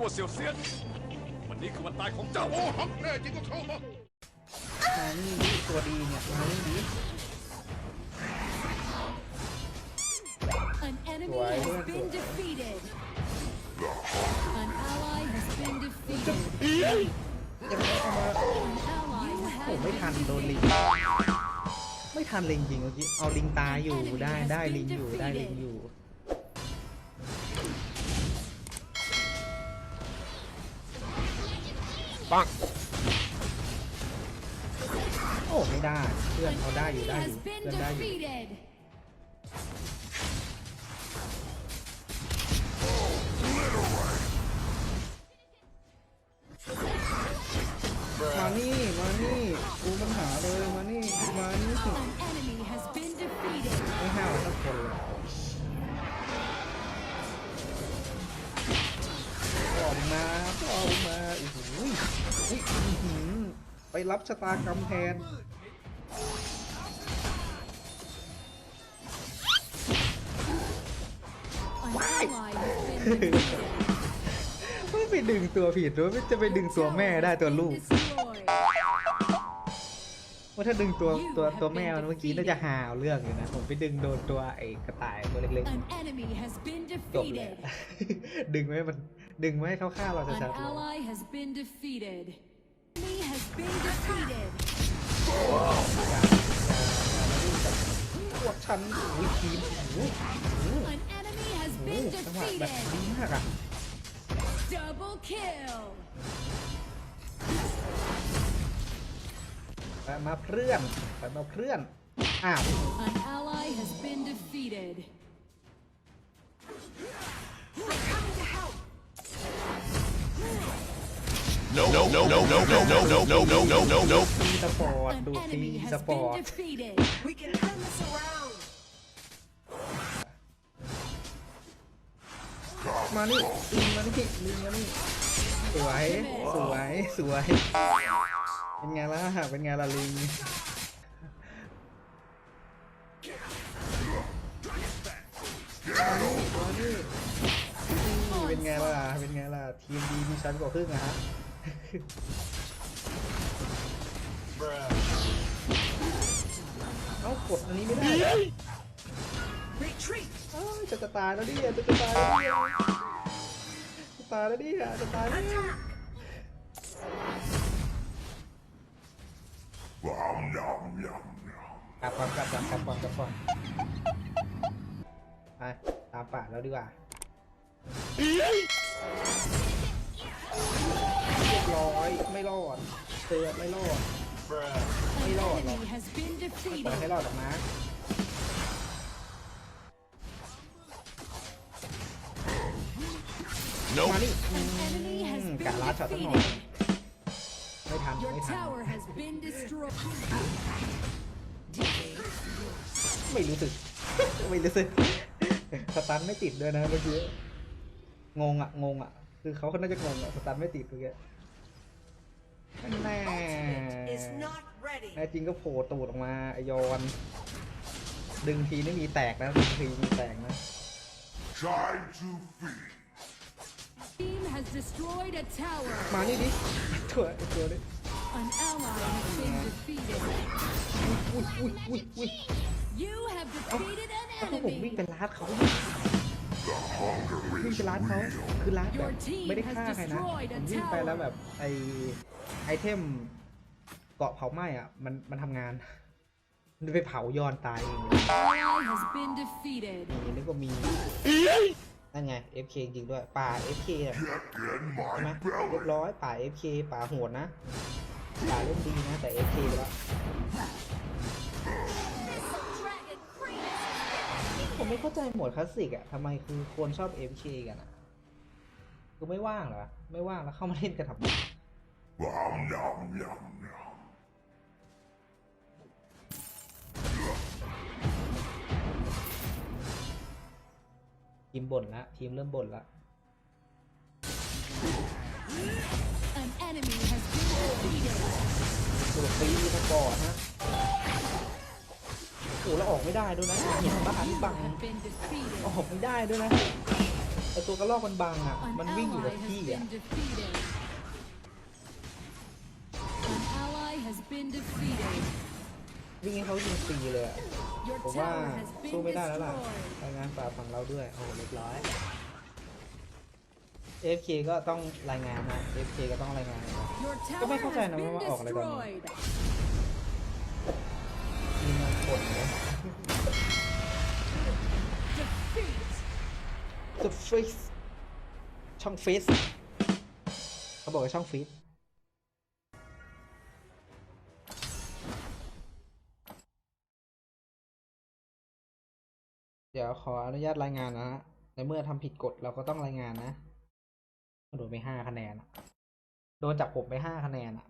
กัวเสี่ยวเซียน วันนี้คือวันตายของเจ้าโอ้หังแน่จริงก็เข้ามามานี่ดิตัวดีเนี่ยมานี่ดิ An enemy Why has don't been you- defeated. An ally has been defeated. จะไม่เข้ามา An ally โอ้ has ไม่ทัน been โดนลิง defeated. ไม่ทันลิงจริงเมื่อกี้ เอาลิงตายอยู่ได้ได้ลิงอยู่ได้ลิงอยู่ ปังโอ้ไม่ได้เพื่อน An เขาได้อยู่ enemy ได้อ has ยู่ been เพื่อนได้อยู่ defeated. มานี่มานี่กูปัญหาเลยมานี่มานี่ An enemy has been defeated. ไม่ห้าวสักคนเลยออกมาออกมา รับชะตากรรมแทน An ally has been defeated. ไม่ไปดึงตัวผิดหรือว่าจะไปดึงตัวแม่ได้ตัวลูก Destroyed. ว่าถ้าดึงตัวตัวตัวแม่มันเมื่อกี้น่าจะหาเอาเรื่องอยู่นะ ผมไปดึงโดนตัวไอ้กระต่ายตัวเล็ก An enemy has been ๆจบเลย defeated. ดึงไม่ให้มันดึงไม่ให้เขาฆ่าเรา An ชัดๆเลย พวกฉันอุ้ยทีมโอ้โห An enemy has โอ้ been จังหวะแบบ defeated. ดีมากอะ Double kill. ไปมาเพื่อนไปมาเพื่อนอ้าว An ally has ตีสปอร์ต no no สปอร์ต defeated. We มาหนี่ลิงมาหนี่ลิงมาหนี่สวย สวย สวย เป็นไงล่ะ เป็นไงล่ะลิง เป็นไงล่ะ เป็นไงล่ะ ทีมดีมีชั้นกว่าครึ่งอะฮะ เอ้ากดอันนี้ไม่ได้เหรอ Retreat. เอ้าจะจะตายแล้วดิจะจะตายแล้วดิจะตายแล้วดิจะตายแล้วดิกลับก่อนกลับก่อนกลับก่อนกลับก่อนไปตามป่าแล้วดีกว่าเรียบร้อยไม่รอด เตือนไม่รอด An Hey, Lord. enemy has been ปล่อยให้ defeated. รอดออกมา no มานี่ An enemy has อืม been กะลาช็อตสักหน่อย defeated. ไม่ทัน Your ไม่ทัน tower has been destroyed. ไม่รู้สึกไม่รู้สึกสตันไม่ติดด้วยนะเมื่อกี้งงอะงงอะคือเขาก็น่าจะงงอะสตันไม่ติดเมื่อกี้ แน่ Ultimate is not ready. แน่จริงก็โผล่ตูดออกมาไอยอน ดึงทีนี่มีแตกนะดึงทีมีแตกนะ Time to feed. Team has destroyed a tower. มานี่ดิตัวไอ้ตัวนี้ An ally has been defeated. อุ้ยอุ้ยอุ้ยอุ้ย You have defeated ถ้า an พวกผมวิ่ง enemy. เป็นลาดเขาวิ่งเป็นลาดเขาคือลาดแบบ Your team ไม่ได้ฆ่าใครนะ has destroyed ผ a มวิ่งไป tower แล้วแบบไอ ไอเทมเกาะเผาไหม้อะ มันมันทำงาน มันไปเผายอนตายเองเลย Ally has been defeated. มีนึกว่ามีนั่นไง FK จริงด้วยป่า FK อะ Get in ใช่ไหม my เรีย belly. บร้อยป่า FK ป่าโหดนะป่าเล่นดีนะ แต่ FK ไปแล้วผมไม่เข้าใจโหมดคลาสสิกอะทำไมคือคนชอบ FK กันอะคือไม่ว่างเหรอ ไม่ว่างแล้วเข้ามาเล่นกันทำไม Nom nom nom nom. ทีมบ่นละทีมเริ่มบ่นละ An enemy has been defeated. ตัวฟรีสปอร์ตนะโอ้แล้วออกไม่ได้ด้วยนะเห็นบ้านบัง Have been defeated. ออกไม่ได้ด้วยนะไอตัวกระรอกมันบังอะ An มันวิ่งอยู่กับ ally ที่ has อะ been defeated. Been defeated. วิ่งให้เขายิงฟรีเลยอะ Your ผมว่า tower has สู้ been ไม่ได้แล้วล่ะ destroyed. รายงานฝ่าฝั่งเราด้วย โอ้โหเรียบร้อย AFK ก็ต้องรายงานนะ AFK ก็ต้องรายงานนะ Your ก็ tower ไม่เข้าใจ has นะ been ว่าออกอะไรตอนนี้ destroyed. มีมากดเลย Defeat. The Face ช่อง Face เขาบอกว่าช่อง Face เดี๋ยวขออนุญาตรายงานนะฮะ ในเมื่อทำผิดกฎเราก็ต้องรายงานนะ โดนไปห้าคะแนน โดนจากผมไปห้าคะแนนอะ